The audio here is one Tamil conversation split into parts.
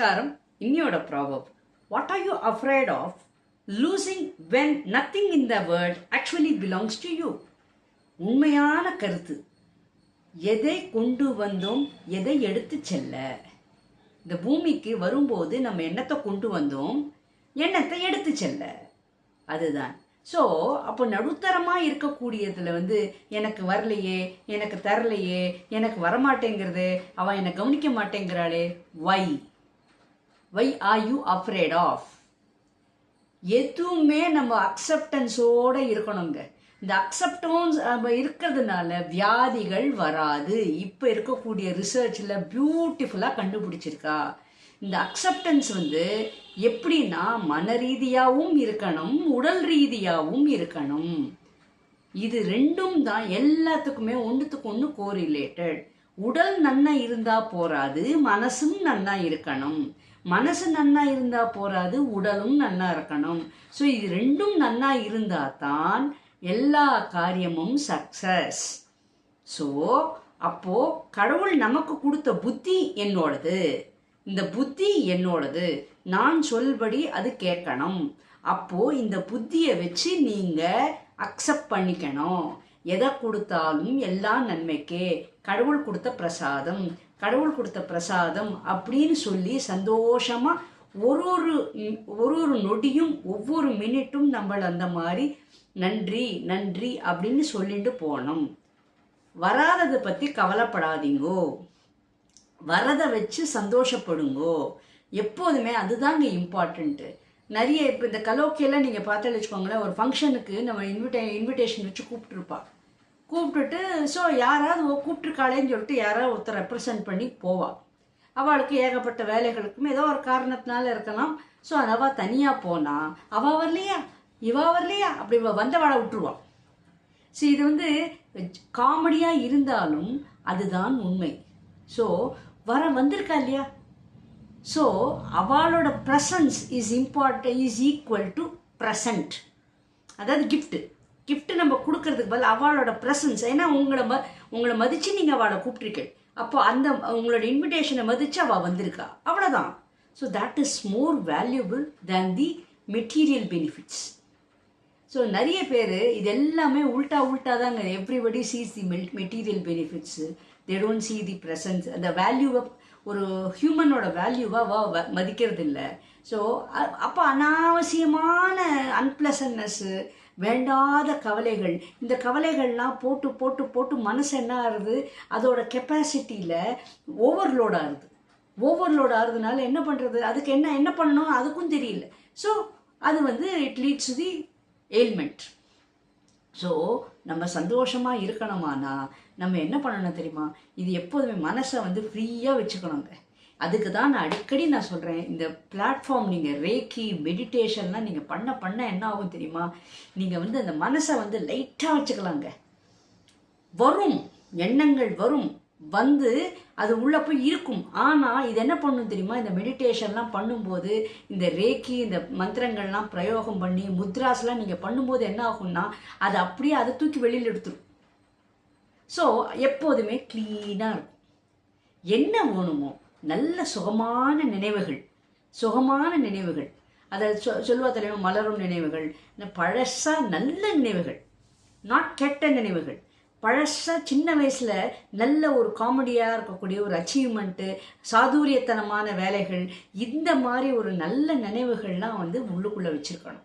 நமஸ்காரம் இன்னியோட proverb what are you afraid of losing when nothing in the world actually belongs to you உண்மையான கருத்து. எதை கொண்டு வந்தோம்? எதை எடுத்து செல்ல? இந்த பூமிக்கு வரும்போது நம்ம எண்ணத்தை கொண்டு வந்தோம்? எண்ணத்தை எடுத்து செல்ல? அதுதான். ஸோ அப்போ நடுத்தரமாக இருக்கக்கூடியதில் வந்து எனக்கு வரலையே எனக்கு தரலையே எனக்கு வரமாட்டேங்கிறது அவன் என்னை கவனிக்க மாட்டேங்கிறாளே why why are you afraid of எதுவுமே நம்ம அக்செப்டன்ஸோடு இருக்கணுங்க. இந்த அக்செப்டன்ஸ் நம்ம இருக்கிறதுனால வியாதிகள் வராது. இப்போ இருக்கக்கூடிய ரிசர்ச்சில் பியூட்டிஃபுல்லாக கண்டுபிடிச்சிருக்கா. இந்த அக்செப்டன்ஸ் வந்து எப்படின்னா மன ரீதியாகவும் இருக்கணும் உடல் ரீதியாகவும் இருக்கணும். இது ரெண்டும் தான் எல்லாத்துக்குமே ஒன்றுத்துக்கு ஒன்று கோரிலேட்டட் உடல் நன்னா இருந்தா போராது மனசும் நன்னா இருக்கணும். மனசு நன்னா இருந்தா போராது உடலும் நன்னா இருக்கணும். ஸோ இது ரெண்டும் நன்னா இருந்தா தான் எல்லா காரியமும் சக்சஸ் ஸோ அப்போ கடவுள் நமக்கு கொடுத்த புத்தி என்னோடது? இந்த புத்தி என்னோடது? நான் சொல்படி அது கேட்கணும். அப்போ இந்த புத்தியை வச்சு நீங்க அக்செப்ட் பண்ணிக்கணும். எதை கொடுத்தாலும் எல்லாம் நன்மைக்கே. கடவுள் கொடுத்த பிரசாதம் கடவுள் கொடுத்த பிரசாதம் அப்படின்னு சொல்லி சந்தோஷமா ஒரு ஒரு ஒரு ஒரு நொடியும் ஒவ்வொரு மினிட்டும் நம்மள அந்த மாதிரி நன்றி நன்றி அப்படின்னு சொல்லிட்டு போனோம் வராததை பற்றி கவலைப்படாதீங்கோ. வரதை வச்சு சந்தோஷப்படுங்கோ. எப்போதுமே அதுதாங்க இம்பார்ட்டண்ட்டு நிறைய இப்போ இந்த கலோக்கியெல்லாம் நீங்கள் பார்த்தா வச்சுக்கோங்களேன் ஒரு ஃபங்க்ஷனுக்கு நம்ம இன்விடே இன்விடேஷன் வச்சு கூப்பிட்டுருப்பா. கூப்பிட்டுட்டு ஸோ யாராவது கூப்பிட்டுருக்காளேன்னு சொல்லிட்டு யாராவது ஒருத்தர் ரெப்ரசன்ட் பண்ணி போவாள் அவளுக்கு ஏகப்பட்ட வேலைகளுக்கும் ஏதோ ஒரு காரணத்தினால இருக்கலாம். ஸோ அவள் தனியாக போனால் அவள் வரலையா? இவா வரலையா? அப்படி வந்தவாளை விட்டுருவான் ஸோ இது வந்து காமெடியாக இருந்தாலும் அதுதான் உண்மை. ஸோ வர வந்திருக்கா இல்லையா? ஸோ அவளோட presence is important is equal to present அதாவது கிஃப்ட்டு கிஃப்ட் நம்ம கொடுக்கறதுக்கு பதில் அவளோட ப்ரெசன்ஸ் ஏன்னா உங்களை ம உங்களை மதித்து நீங்கள் அவளை கூப்பிட்ருக்க அப்போ அந்த உங்களோட இன்விடேஷனை மதித்து அவள் வந்திருக்கா. அவ்வளோதான் so that is more valuable than the material benefits so நிறைய பேர் இது எல்லாமே உல்ட்டா உல்ட்டா தாங்க everybody sees the Mel material benefits they don't see the presence அந்த வேல்யூவை ஒரு ஹியூமனோட வேல்யூவாக வ மதிக்கிறது இல்லை ஸோ அப்போ அனாவசியமான அன்பிளசன்னஸ்ஸு வேண்டாத கவலைகள். இந்த கவலைகள்லாம் போட்டு போட்டு போட்டு மனசு என்ன ஆகுது அதோட கெப்பாசிட்டியில் ஓவர்லோட் ஆகுது ஓவர்லோட் ஆகுறதுனால என்ன பண்ணுறது அதுக்கு என்ன என்ன பண்ணணும்? அதுக்கும் தெரியல. ஸோ அது வந்து it leads the ailment so நம்ம சந்தோஷமாக இருக்கணுமானா நம்ம என்ன பண்ணணும் தெரியுமா? இது எப்போதுமே மனசை வந்து ஃப்ரீயாக வச்சுக்கணுங்க. அதுக்கு தான் நான் அடிக்கடி நான் சொல்கிறேன் இந்த பிளாட்ஃபார்ம் நீங்கள் ரேக்கி மெடிடேஷன்லாம் நீங்கள் பண்ண பண்ண என்ன ஆகும் தெரியுமா? நீங்கள் வந்து அந்த மனசை வந்து லைட்டாக வச்சுக்கலாங்க. வரும் எண்ணங்கள் வரும். வந்து அது உள்ளே போய் இருக்கும். ஆனால் இது என்ன பண்ணும் தெரியுமா? இந்த மெடிடேஷன்லாம் பண்ணும்போது இந்த ரேக்கி இந்த மந்திரங்கள்லாம் பிரயோகம் பண்ணி முத்ராஸ்லாம் நீங்கள் பண்ணும்போது என்ன ஆகும்னா அது அப்படியே அதை தூக்கி வெளியில் எடுத்துரும். ஸோ எப்போதுமே க்ளீனாக இருக்கும். என்ன வேணுமோ நல்ல சுகமான நினைவுகள் சுகமான நினைவுகள். அதை சொ சொல்லுவா தலைவர் மலரும் நினைவுகள் பழசாக நல்ல நினைவுகள் நாட் கெட்ட நினைவுகள். பழசாக சின்ன வயசில் நல்ல ஒரு காமெடியாக இருக்கக்கூடிய ஒரு அச்சீவ்மெண்ட்டு சாதுரியத்தனமான வேலைகள் இந்த மாதிரி ஒரு நல்ல நினைவுகள்லாம் வந்து உள்ளுக்குள்ளே வச்சுருக்கணும்.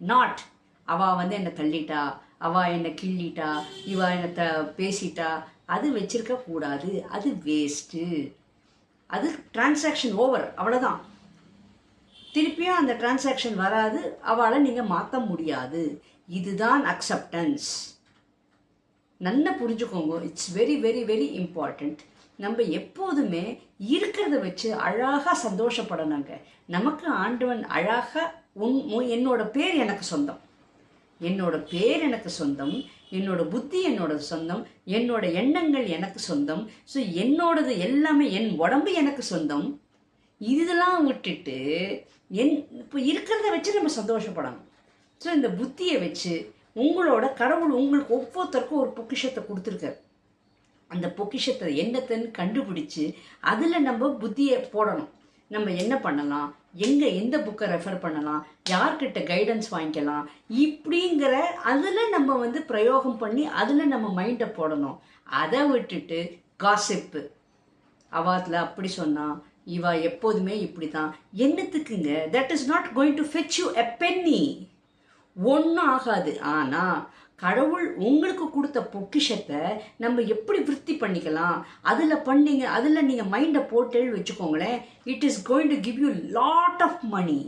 நாட் அவள் வந்து என்னை தள்ளிட்டா அவள் என்னை கிள்ளிட்டா இவா என்னை த பேசிட்டா அது வச்சிருக்க கூடாது. அது வேஸ்ட்டு அது டிரான்சாக்ஷன் ஓவர் அவ்வளோதான் திருப்பியும் அந்த டிரான்சாக்ஷன் வராது. அவளை நீங்கள் மாற்ற முடியாது. இதுதான் அக்செப்டன்ஸ் நல்லா புரிஞ்சுக்கோங்க. It's very very very important நம்ம எப்போதுமே இருக்கிறத வச்சு அழகாக சந்தோஷப்படணுங்க. நமக்கு ஆண்டவன் அழகாக உன் என்னோட பேர் எனக்கு சொந்தம். என்னோட பேர் எனக்கு சொந்தம். என்னோட புத்தி என்னோட சொந்தம். என்னோட எண்ணங்கள் எனக்கு சொந்தம். ஸோ என்னோடது எல்லாமே என் உடம்பு எனக்கு சொந்தம். இதெல்லாம் விட்டுட்டு என் இப்போ இருக்கிறத வச்சு நம்ம சந்தோஷப்படணும். ஸோ இந்த புத்தியை வச்சு உங்களோட கடவுள் உங்களுக்கு ஒவ்வொருத்தருக்கும் ஒரு பொக்கிஷத்தை கொடுத்துருக்காரு. அந்த பொக்கிஷத்தை என்னத்தன்னு கண்டுபிடிச்சு அதில் நம்ம புத்தியை போடணும். நம்ம என்ன பண்ணலாம்? எங்கே எந்த புக்கை ரெஃபர் பண்ணலாம்? யார்கிட்ட கைடன்ஸ் வாங்கிக்கலாம்? இப்படிங்கிற அதில் நம்ம வந்து பிரயோகம் பண்ணி அதில் நம்ம மைண்டை போடணும். அதை விட்டுட்டு காசிப்பு அவாத்தில் அப்படி சொன்னா இவா எப்போதுமே இப்படி தான் என்னத்துக்குங்க? That is not going to fetch you a penny ஒன்றும் ஆகாது ஆனால் கடவுள் உங்களுக்கு கொடுத்த பொக்கிஷத்தை நம்ம எப்படி விருத்தி பண்ணிக்கலாம்? அதில் பண்ணீங்க அதில் நீங்கள் மைண்டை போட்டேன்னு வச்சுக்கோங்களேன். It is going to give you lot of money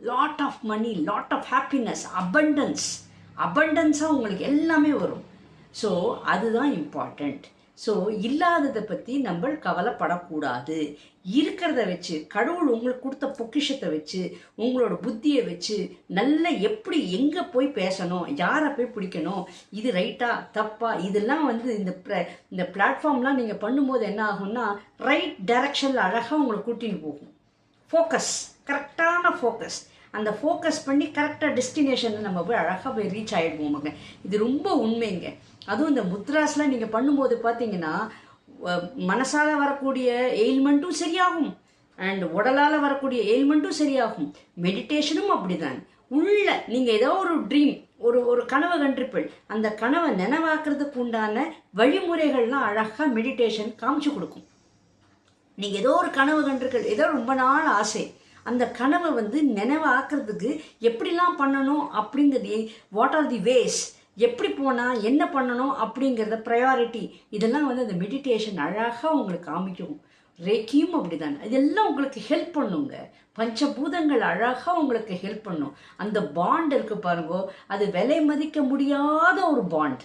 lot of money lot of happiness abundance அபண்டன்ஸாக உங்களுக்கு எல்லாமே வரும். ஸோ அதுதான் இம்பார்ட்டண்ட் ஸோ இல்லாததை பற்றி நம்ம கவலைப்படக்கூடாது. இருக்கிறத வச்சு கடவுள் உங்களுக்கு கொடுத்த பொக்கிஷத்தை வச்சு உங்களோட புத்தியை வச்சு நல்ல எப்படி எங்கே போய் பேசணும் யாரை போய் பிடிக்கணும் இது ரைட்டா தப்பா இதெல்லாம் வந்து இந்த ப்ர- இந்த பிளாட்ஃபார்ம்லாம் நீங்கள் பண்ணும்போது என்ன ஆகும்னா ரைட் டைரக்ஷனில் அழகாக உங்களை கூட்டின்னு போகும். ஃபோக்கஸ் கரெக்டான ஃபோக்கஸ் அந்த ஃபோக்கஸ் பண்ணி கரெக்டாக டெஸ்டினேஷனில் நம்ம போய் அழகாக போய் ரீச் ஆகிடுவோமுங்க இது ரொம்ப உண்மைங்க. அதுவும் இந்த முத்ராஸ்லாம் நீங்கள் பண்ணும்போது பார்த்தீங்கன்னா மனசால் மனசால வரக்கூடிய எயில்மெண்ட்டும் சரியாகும். அண்ட் உடலால் வரக்கூடிய எயில்மெண்ட்டும் சரியாகும். மெடிடேஷனும் அப்படிதான். உள்ள நீங்கள் ஏதோ ஒரு ட்ரீம் ஒரு ஒரு கனவை கண்டிருப்பீள். அந்த கனவை நினைவாக்குறதுக்கு உண்டான வழிமுறைகள்லாம் அழகாக மெடிடேஷன் காமிச்சு கொடுக்கும். நீங்கள் ஏதோ ஒரு கனவு கண்டிருக்கள் ஏதோ ரொம்ப நாள் ஆசை. அந்த கனவை வந்து நினைவாக்குறதுக்கு எப்படிலாம் பண்ணணும் அப்படிங்கிறது வாட் ஆர் தி வேஸ் எப்படி போனால் என்ன பண்ணணும் அப்படிங்கிறத ப்ரையாரிட்டி இதெல்லாம் வந்து அந்த மெடிடேஷன் அழகாக உங்களுக்கு காமிக்கும். ரேக்கியும் அப்படிதான். இதெல்லாம் உங்களுக்கு ஹெல்ப் பண்ணுங்க. பஞ்சபூதங்கள் அழகாக உங்களுக்கு ஹெல்ப் பண்ணும். அந்த பாண்ட் இருக்கு பாருங்க அது விலை மதிக்க முடியாத ஒரு பாண்ட்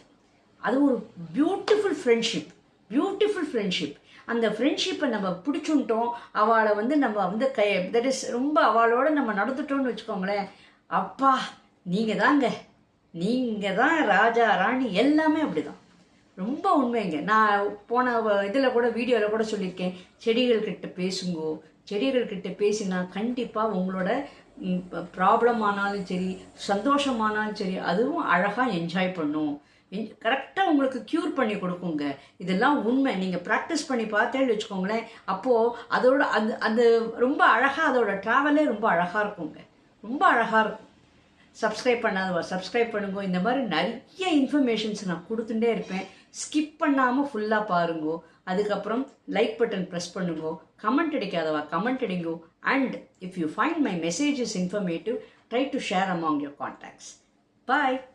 அது ஒரு பியூட்டிஃபுல் ஃப்ரெண்ட்ஷிப் பியூட்டிஃபுல் ஃப்ரெண்ட்ஷிப் அந்த ஃப்ரெண்ட்ஷிப்பை நம்ம பிடிச்சுட்டோம் அவளை வந்து நம்ம வந்து கை தட் இஸ் ரொம்ப அவளோட நம்ம நடந்துட்டோம்னு வச்சுக்கோங்களேன். அப்பா நீங்கள் தாங்க நீங்கள் தான் ராஜா ராணி எல்லாமே அப்படிதான். ரொம்ப உண்மைங்க. நான் போன இதில் கூட வீடியோவில் கூட சொல்லியிருக்கேன். செடிகள்கிட்ட பேசுங்கோ. செடிகள்கிட்ட பேசினா கண்டிப்பாக உங்களோட ப்ராப்ளம் ஆனாலும் சரி சந்தோஷமானாலும் சரி அதுவும் அழகாக என்ஜாய் பண்ணும். கரெக்டாக உங்களுக்கு க்யூர் பண்ணி கொடுக்குங்க. இதெல்லாம் உண்மை. நீங்கள் ப்ராக்டிஸ் பண்ணி பார்த்தேன்னு வச்சுக்கோங்களேன். அப்போது அதோட அந்த அந்த ரொம்ப அழகாக அதோட ட்ராவலே ரொம்ப அழகாக இருக்குங்க. ரொம்ப அழகாக இருக்கும். சப்ஸ்கிரைப் பண்ணாதவா சப்ஸ்கிரைப் பண்ணுங்க. இந்த மாதிரி நிறைய இன்ஃபர்மேஷன்ஸ் நான் கொடுத்துட்டே இருப்பேன். ஸ்கிப் பண்ணாமல் ஃபுல்லாக பாருங்கோ. அதுக்கப்புறம் லைக் பட்டன் ப்ரெஸ் பண்ணுங்கோ. கமெண்ட் அடிக்காதவா? Comment அடிங்கோ. And if you find my messages informative try to share among your contacts bye